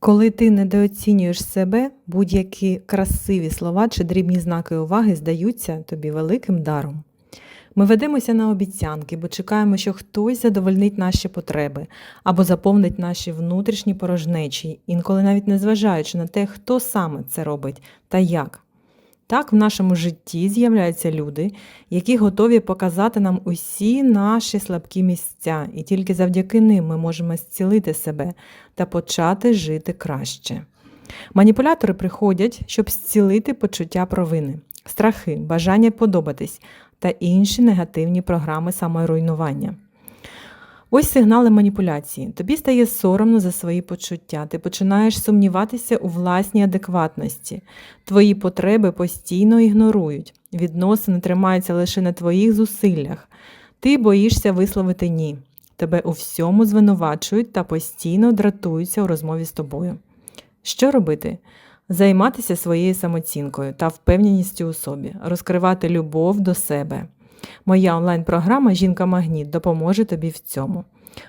Коли ти недооцінюєш себе, будь-які красиві слова чи дрібні знаки уваги здаються тобі великим даром. Ми ведемося на обіцянки, бо чекаємо, що хтось задовольнить наші потреби або заповнить наші внутрішні порожнечі, інколи навіть не зважаючи на те, хто саме це робить та як. Так, в нашому житті з'являються люди, які готові показати нам усі наші слабкі місця, і тільки завдяки ним ми можемо зцілити себе та почати жити краще. Маніпулятори приходять, щоб зцілити почуття провини, страхи, бажання подобатись та інші негативні програми саморуйнування. Ось сигнали маніпуляції. Тобі стає соромно за свої почуття, ти починаєш сумніватися у власній адекватності. Твої потреби постійно ігнорують, відносини тримаються лише на твоїх зусиллях. Ти боїшся висловити ні. Тебе у всьому звинувачують та постійно дратуються у розмові з тобою. Що робити? Займатися своєю самоцінкою та впевненістю у собі, розкривати любов до себе. Моя онлайн-програма Жінка Магніт допоможе тобі в цьому.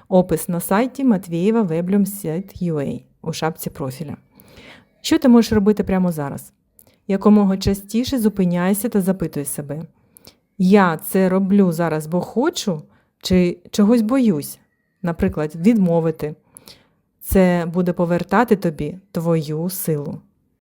Опис на сайті Матвієва Weblum.ua у шапці профіля. Що ти можеш робити прямо зараз? Якомога частіше зупиняйся та запитуй себе: Я це роблю зараз, бо хочу, чи чогось боюсь, наприклад, відмовити. Це буде повертати тобі твою силу.